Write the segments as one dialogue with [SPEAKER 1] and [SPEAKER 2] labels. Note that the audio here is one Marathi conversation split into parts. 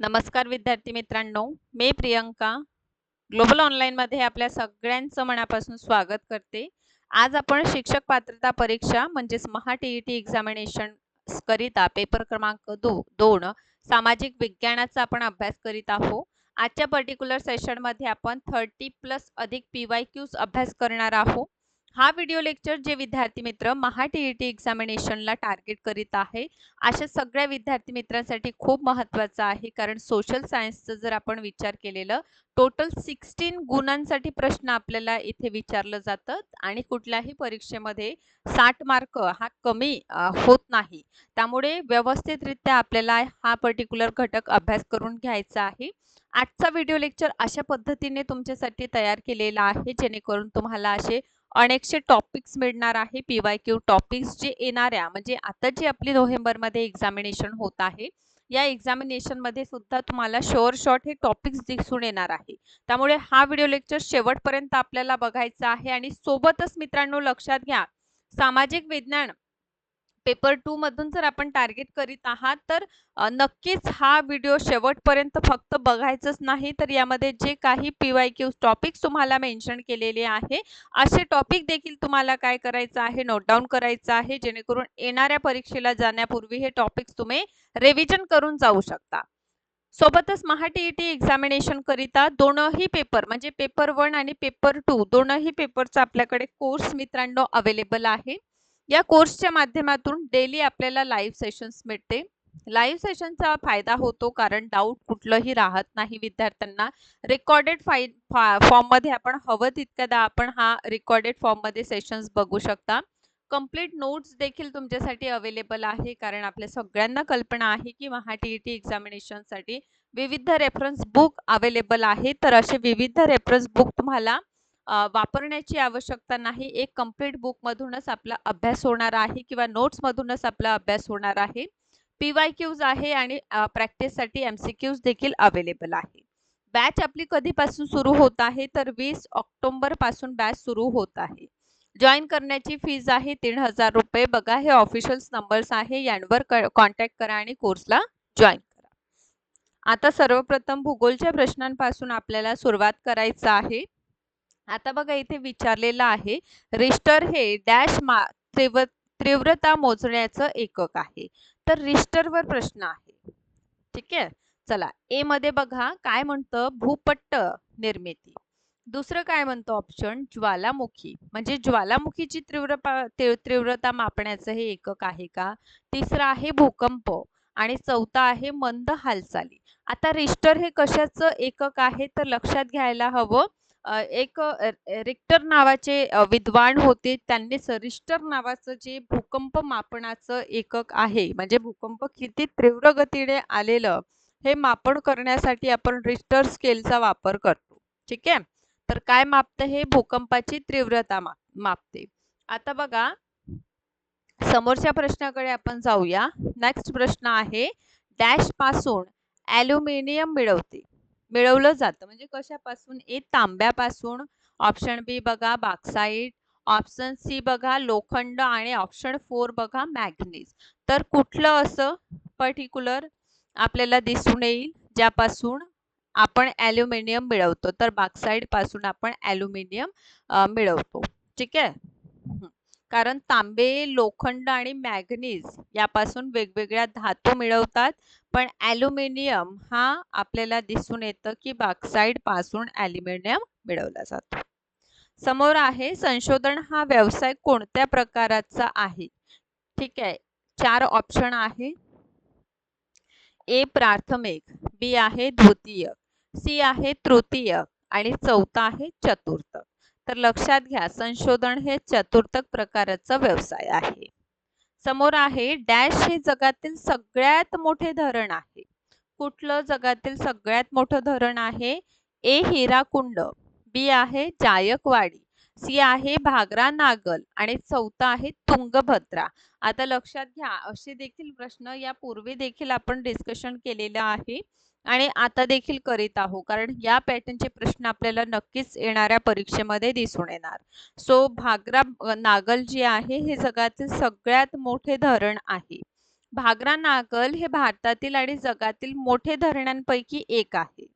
[SPEAKER 1] नमस्कार विद्यार्थी मित्रांनो मी प्रियंका. ग्लोबल ऑनलाईनमध्ये आपल्या सगळ्यांचं मनापासून स्वागत करते. आज आपण शिक्षक पात्रता परीक्षा म्हणजेच Maha T E T examination करिता पेपर क्रमांक दो दोन सामाजिक विज्ञानाचा आपण अभ्यास करीत आहोत आजच्या पर्टिक्युलर सेशनमध्ये आपण थर्टी प्लस अधिक पी वाय क्यूज अभ्यास करणार आहोत हा व्हिडिओ लेक्चर जे विद्यार्थी मित्र महा टी ई टी एक्झामिनेशनला टार्गेट करीत आहे अशा सगळ्या विद्यार्थी मित्रांसाठी खूप महत्त्वाचं आहे. कारण सोशल सायन्सचं जर आपण विचार केलेलं टोटल सिक्स्टीन गुणांसाठी प्रश्न आपल्याला इथे विचारलं जातं आणि कुठल्याही परीक्षेमध्ये साठ मार्क हा कमी होत नाही. त्यामुळे व्यवस्थितरित्या आपल्याला हा पर्टिक्युलर घटक अभ्यास करून घ्यायचा आहे. आजचा व्हिडिओ लेक्चर अशा पद्धतीने तुमच्यासाठी तयार केलेला आहे जेणेकरून तुम्हाला असे अनेकशे टॉपिक्स मिळणार आहे पी वाय क्यू टॉपिक्स जे येणाऱ्या म्हणजे आता जी आपली नोव्हेंबरमध्ये एक्झामिनेशन होत आहे या एक्झामिनेशनमध्ये सुद्धा तुम्हाला शोअर शॉर्ट हे टॉपिक्स दिसून येणार आहे. त्यामुळे हा व्हिडिओ लेक्चर शेवटपर्यंत आपल्याला बघायचा आहे आणि सोबतच मित्रांनो लक्षात घ्या सामाजिक विज्ञान पेपर टू मधून जर आपण टार्गेट करीत आहात तर नक्कीच हा व्हिडिओ शेवटपर्यंत फक्त बघायचंच नाही तर यामध्ये जे काही पी वाय क्यू टॉपिक्स तुम्हाला मेन्शन केलेले आहे असे टॉपिक देखील तुम्हाला काय करायचं आहे नोट डाऊन करायचं आहे जेणेकरून येणाऱ्या परीक्षेला जाण्यापूर्वी हे टॉपिक्स तुम्ही रिव्हिजन करून जाऊ शकता. सोबतच Maha T E T examination करिता दोनही पेपर म्हणजे पेपर वन आणि पेपर टू दोनही पेपरचा आपल्याकडे कोर्स मित्रांनो अवेलेबल आहे. या कोर्सच्या माध्यमातून डेली आपल्याला लाईव्ह सेशन्स मिळते. लाईव्ह सेशनचा फायदा होतो कारण डाऊट कुठलंही राहत नाही विद्यार्थ्यांना. रेकॉर्डेड फाईल फॉर्ममध्ये आपण हवं तितक्यादा आपण हा रेकॉर्डेड फॉर्ममध्ये सेशन्स बघू शकता. कंप्लीट नोट्स देखील तुमच्यासाठी अवेलेबल आहे कारण आपल्या सगळ्यांना कल्पना आहे की महा टी ई टी एक्झामिनेशनसाठी विविध रेफरन्स बुक अवेलेबल आहे. तर असे विविध रेफरन्स बुक तुम्हाला वापरण्याची आवश्यकता नाही. एक कंप्लीट बुकमधूनच आपला अभ्यास होणार आहे किंवा नोट्समधूनच आपला अभ्यास होणार आहे. पी वाय क्यूज आहे आणि प्रॅक्टिससाठी एम सी क्यूज देखील अवेलेबल आहे. बॅच आपली कधीपासून सुरू होत आहे? तर वीस ऑक्टोबरपासून बॅच सुरू होत आहे. जॉईन करण्याची फीज आहे तीन हजार रुपये. बघा हे ऑफिशियल्स नंबर्स आहे. यांवर कॉन्टॅक्ट करा आणि कोर्सला जॉईन करा. आता सर्वप्रथम भूगोलच्या प्रश्नांपासून आपल्याला सुरुवात करायचं आहे. आता बघा इथे विचारलेलं आहे रिस्टर हे डॅश मा तीव्र तीव्रता मोजण्याचं एकक आहे. तर रिस्टरवर प्रश्न आहे. ठीक आहे? चला ए मध्ये बघा काय म्हणतं? भूपट्ट निर्मिती. दुसरं काय म्हणतो? ऑप्शन ज्वालामुखी. म्हणजे ज्वालामुखीची तीव्र तीव्रता मापण्याचं हे एकक आहे का? तिसरं आहे भूकंप. आणि चौथा आहे मंद हालचाली. आता रिस्टर हे कशाचं एकक आहे? तर लक्षात घ्यायला हवं एक रिक्टर नावाचे विद्वान होते. त्यांनीच रिस्टर नावाचं जे भूकंप मापनाचं एकक आहे म्हणजे भूकंप किती तीव्र गतीने आलेलं हे मापन करण्यासाठी आपण रिस्टर स्केलचा वापर करतो. ठीक आहे? तर काय मापतं हे? भूकंपाची तीव्रता माप मापते. आता बघा समोरच्या प्रश्नाकडे आपण जाऊया. नेक्स्ट प्रश्न आहे डॅशपासून ॲल्युमिनियम मिळवते. मिळवलं जातं. म्हणजे कशापासून? ए तांब्यापासून. ऑप्शन बी बघा बाक्साईट ऑप्शन सी बघा लोखंड आणि ऑप्शन फोर बघा मॅग्नीज तर कुठलं असं पर्टिक्युलर आपल्याला दिसून येईल? ज्यापासून आपण ॲल्युमिनियम मिळवतो. तर बाक्साईडपासून आपण ॲल्युमिनियम मिळवतो. ठीक आहे? कारण तांबे लोखंड आणि मॅग्नीज यापासून वेगवेगळ्या धातू मिळवतात पण ॲल्युमिनियम हा आपल्याला दिसून येतं की बाक्साईडपासून ॲल्युमिनियम मिळवला जातो. समोर आहे संशोधन हा व्यवसाय कोणत्या प्रकाराचा आहे? ठीक आहे चार ऑप्शन आहे. ए प्राथमिक बी आहे द्वितीय सी आहे तृतीय आणि चौथा आहे चतुर्थ. तर लक्षात घ्या संशोधन हे चतुर्थक प्रकाराचा व्यवसाय आहे. समोर आहे डॅश हे जगातील सगळ्यात मोठे धरण आहे. कुठलं जगातील सगळ्यात मोठं धरण आहे? ए हिराकुंड बी आहे जायकवाडी सी आहे भागरा नागल आणि चौथा आहे तुंगभद्रा. आता लक्षात घ्या असे देखील प्रश्न यापूर्वी देखील आपण डिस्कशन केलेलं आहे. आणि आता देखील करीत आहोत कारण या पॅटर्नचे प्रश्न आपल्याला नक्कीच येणाऱ्या परीक्षेमध्ये दिसून येणार. सो भागरा नागल जे आहे हे जगातील सगळ्यात मोठे धरण आहे. भागरा नागल हे भारतातील आणि जगातील मोठे धरणांपैकी एक आहे.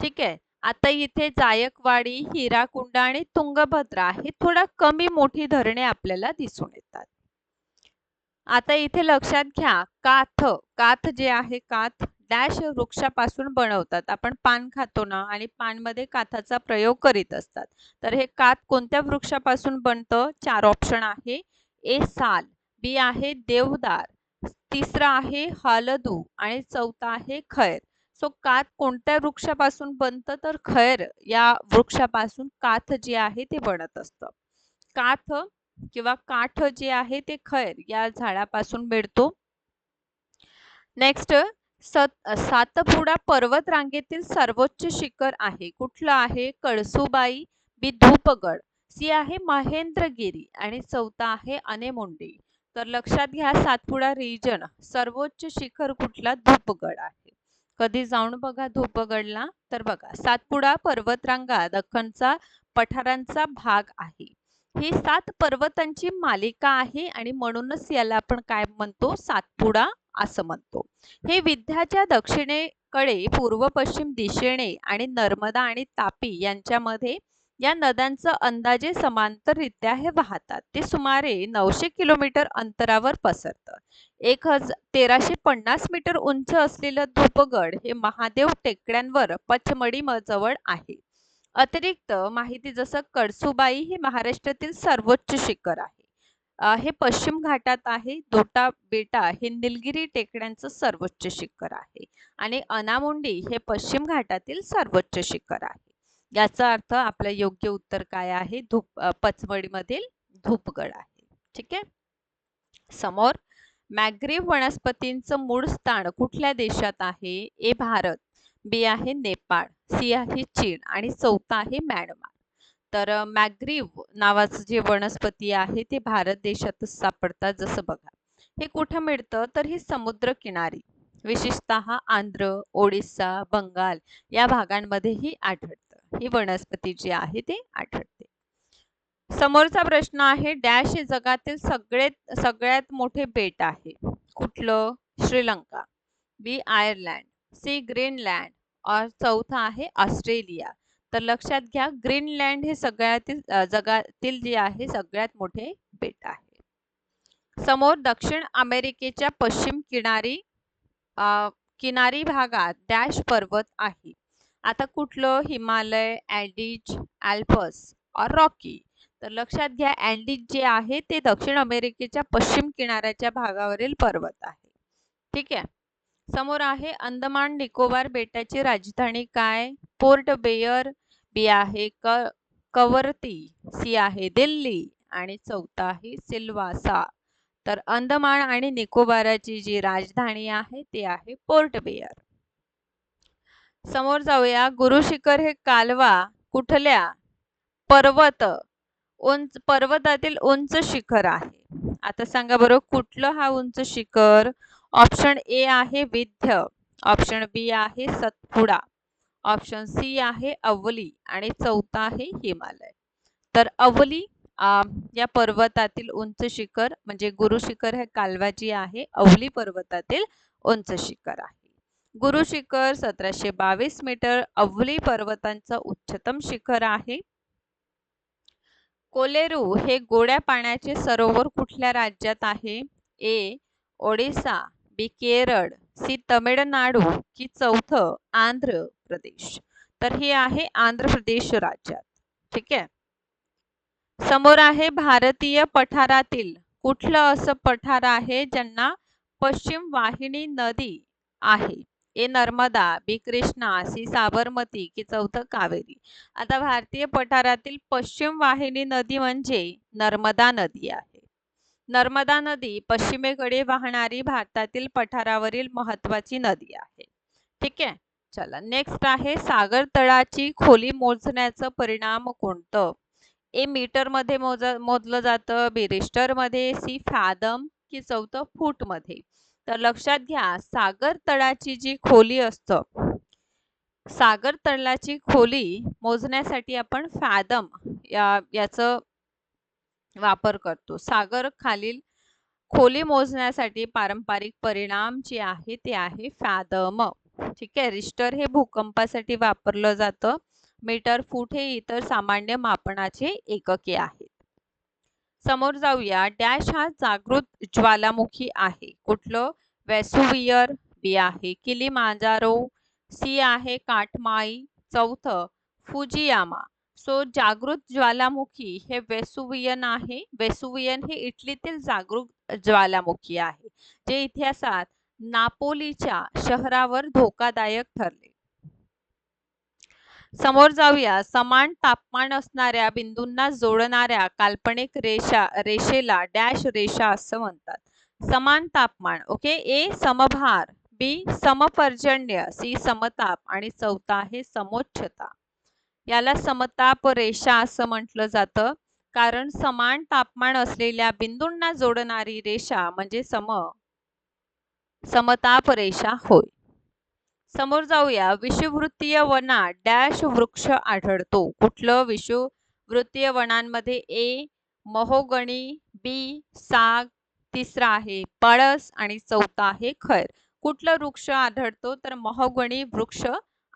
[SPEAKER 1] ठीक आहे? आता इथे जायकवाडी हिराकुंड आणि तुंगभद्रा हे थोडा कमी मोठी धरणे आपल्याला दिसून येतात. आता इथे लक्षात घ्या काथ. काथ जे आहे काथ डॅश वृक्षापासून बनवतात. आपण पान खातो ना आणि पानमध्ये काथाचा प्रयोग करीत असतात. तर हे काथ कोणत्या वृक्षापासून बनतं? चार ऑप्शन आहे. ए साल बी आहे देवदार तिसरा आहे हलदू आणि चौथा आहे खैर. सो काथ कोणत्या वृक्षापासून बनतं? तर खैर या वृक्षापासून काथ जे आहे ते बनत असतं. काथ किंवा काठ जे आहे ते खैर या झाडापासून मिळतो. नेक्स्ट सातपुडा पर्वत रांगेतील सर्वोच्च शिखर आहे. कुठलं आहे? कळसुबाई बी धूपगड सी आहे महेंद्रगिरी आणि चौथा आहे अनेमुंडी. तर लक्षात घ्या सातपुडा रिजन सर्वोच्च शिखर कुठला? धूपगड आहे. कधी जाऊन बघा धूपगडला. तर बघा सातपुडा पर्वतरांगा दख्खनचा पठारांचा भाग आहे. ही सात पर्वतांची मालिका आहे आणि म्हणूनच याला आपण काय म्हणतो? सातपुडा असं म्हणतो. हे विद्याच्या दक्षिणेकडे पूर्व पश्चिम दिशेने आणि नर्मदा आणि तापी यांच्यामध्ये या नद्यांचं अंदाजे समांतररित्या हे वाहतात. ते सुमारे नऊशे किलोमीटर अंतरावर पसरतं. एक हजार तेराशे पन्नास मीटर उंच असलेलं धूपगड हे महादेव टेकड्यांवर पचमडी जवळ आहे. अतिरिक्त माहिती जसं कडसुबाई हे महाराष्ट्रातील सर्वोच्च शिखर आहे. हे पश्चिम घाटात आहे दोटा बेटा हे निलगिरी टेकड्यांचं सर्वोच्च शिखर आहे आणि अनामुंडी हे पश्चिम घाटातील सर्वोच्च शिखर आहे. याचा अर्थ आपलं योग्य उत्तर काय आहे? धूप पचमडीमधील धूपगड आहे. ठीक आहे? समोर मॅग्रेव्ह वनस्पतींचं मूळ स्थान कुठल्या देशात आहे? ए भारत बी आहे नेपाळ सी आहे चीन आणि चौथा आहे म्यानमार. तर मॅग्रीव नावाचं जे वनस्पती आहे ते भारत देशातच सापडतात जसं बघा. हे कुठं मिळतं? तर हे समुद्र किनारी विशेषतः आंध्र ओडिसा बंगाल या भागांमध्येही आढळतं. ही वनस्पती जी आहे ते आढळते. समोरचा प्रश्न आहे डॅश हे जगातील सगळ्यात सगळ्यात मोठे बेट आहे. कुठलं? Sri Lanka. B Ireland. C Greenland. और चौथा आहे ऑस्ट्रेलिया. तर लक्षात घ्या ग्रीनलँड हे सगळ्यातील जगातील जे आहे सगळ्यात मोठे बेट आहे. समोर दक्षिण अमेरिकेच्या पश्चिम किनारी किनारी भागात डॅश पर्वत आहे. आता कुठलं? हिमालय अँडीज अल्पस और रॉकी. तर लक्षात घ्या अँडीज जे आहे ते दक्षिण अमेरिकेच्या पश्चिम किनाऱ्याच्या भागावरील पर्वत आहे. ठीक आहे? समोर आहे अंदमान निकोबार बेटाची राजधानी काय? पोर्ट बेयर बी आहे क कवरती सी आहे दिल्ली आणि चौथा आहे सिल्वासा. तर अंदमान आणि निकोबाराची जी राजधानी आहे ती आहे पोर्ट बेअर समोर जाऊया. गुरुशिखर हे कालवा कुठल्या पर्वत उंच पर्वतातील उंच शिखर आहे? आता सांगा बरं कुठलं हा उंच शिखर? ऑप्शन ए आहे विध्य ऑप्शन बी आहे सतपुडा. ऑप्शन सी आहे अवली आणि चौथा आहे हिमालय. तर अवली या पर्वतातील उंच शिखर म्हणजे गुरु शिखर हे कालवाजी आहे. अवली पर्वतातील उंच शिखर आहे. गुरु शिखर सतराशे बावीस मीटर अवली पर्वतांचं उच्चतम शिखर आहे. कोलेरू हे गोड्या पाण्याचे सरोवर कुठल्या राज्यात आहे? A Odisha B Kerala C Tamil Nadu की चौथं आंध्र प्रदेश. तर हे आहे आंध्र प्रदेश राज्यात. ठीक आहे? समोर आहे भारतीय पठारातील. कुठलं असं पठार आहे ज्यांना पश्चिम वाहिनी नदी आहे? A Narmada B Krishna C Sabarmati की चौथं कावेरी. आता भारतीय पठारातील पश्चिम वाहिनी नदी म्हणजे नर्मदा नदी आहे. नर्मदा नदी पश्चिमेकडे वाहणारी भारतातील पठारावरील महत्वाची नदी आहे. ठीक आहे? चला नेक्स्ट आहे सागर तळाची खोली मोजण्याचं परिणाम कोणतं? ए मीटरमध्ये मोज मोजलं जातं बी रिस्टरमध्ये सी फॅदम की चौथं फूटमध्ये तर लक्षात घ्या सागर तळाची जी खोली असतं सागर तळाची खोली मोजण्यासाठी आपण फॅदम या याचं वापर करतो. सागर खालील खोली मोजण्यासाठी पारंपरिक परिणाम जे आहे ते आहे फॅदम. ठीक आहे रिस्टर हे भूकंपासाठी वापरलं जातं. मीटर फूट हे इतर सामान्य मापनाचे एकके आहेत. समोर जाऊया. डॅश हा जागृत ज्वालामुखी आहे. कुठलं? वेसुवियर बी आहे. किलीमांजारो सी आहे. काठमाई चौथं. फुजियामा. सो जागृत ज्वालामुखी हे वेसुवियन आहे. वेसुवियन हे इटलीतील जागृत ज्वालामुखी आहे जे इतिहासात नापोलीच्या शहरावर धोकादायक ठरले. समोर जाऊया. समान तापमान असणाऱ्या बिंदूंना जोडणाऱ्या काल्पनिक रेषा रेषेला डॅश रेषा असं म्हणतात. समान तापमान ओके? ए समभार बी समपर्जन्य सी समताप आणि चौथा आहे समोच्चता. याला समताप रेषा असं म्हटलं जातं. कारण समान तापमान असलेल्या बिंदूंना जोडणारी रेषा म्हणजे सम समताप रेषा होय. समोर जाऊया. विषुववृत्तीय वनात डॅश वृक्ष आढळतो. कुठलं? विषुववृत्तीय वनांमध्ये ए महोगणी बी साग तिसरा आहे पळस आणि चौथा आहे खैर. कुठलं वृक्ष आढळतो? तर महोगणी वृक्ष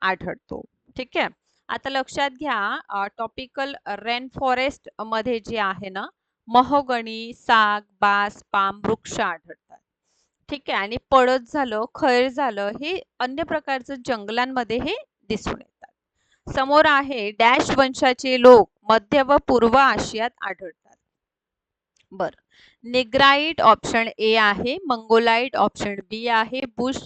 [SPEAKER 1] आढळतो. ठीक आहे? आता लक्षात घ्या टॉपिकल रेन फॉरेस्टमध्ये जे आहे ना महोगणी साग बास पाम वृक्ष आढळतात. ठीक आहे? आणि पडत झालं खैर झालं हे अन्य प्रकारचं जंगलांमध्ये हे दिसून येतात. समोर आहे डॅश वंशाचे लोक मध्य व पूर्व आशियात आढळतात. बर. निग्राईट ऑप्शन ए आहे मंगोलाईट ऑप्शन बी आहे बुश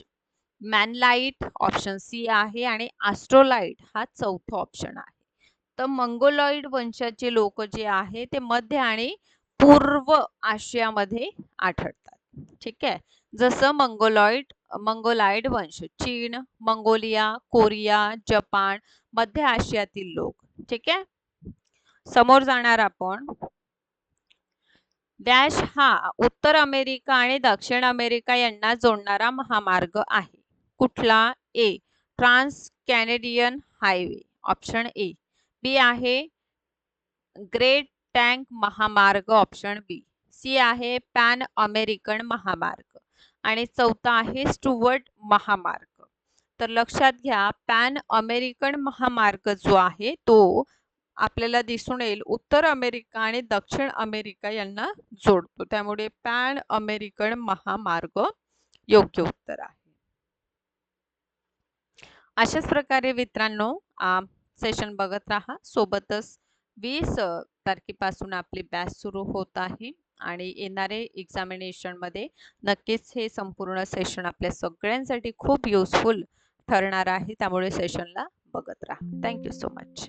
[SPEAKER 1] मॅनलाईट ऑप्शन सी आहे आणि ॲस्ट्रोलाइट हा चौथा ऑप्शन आहे. तर मंगोलॉइड वंशाचे लोक जे आहे ते मध्य आणि पूर्व आशियामध्ये आढळतात. ठीक आहे? जसं मंगोलॉइड मंगोलाइड वंश चीन मंगोलिया कोरिया जपान मध्य आशियातील लोक. ठीक आहे? समोर जाणार आपण. डॅश हा उत्तर अमेरिका आणि दक्षिण अमेरिका यांना जोडणारा महामार्ग आहे. कुठला A trans Canadian highway option A B आहे ग्रेट टँक महामार्ग ऑप्शन बी सी आहे पॅन अमेरिकन महामार्ग आणि चौथा आहे स्टुवर्ट महामार्ग तर लक्षात घ्या पॅन अमेरिकन महामार्ग जो आहे तो आपल्याला दिसून येईल उत्तर अमेरिका आणि दक्षिण अमेरिका यांना जोडतो. त्यामुळे पॅन अमेरिकन महामार्ग योग्य उत्तर आहे. अशाच प्रकारे मित्रांनो सेशन बघत राहा. सोबतच वीस तारखेपासून आपली बॅच सुरू होत आहे आणि येणारे एक्झामिनेशनमध्ये नक्कीच हे संपूर्ण सेशन आपल्या सगळ्यांसाठी खूप युजफुल ठरणार आहे. त्यामुळे सेशनला बघत राहा. Thank you so much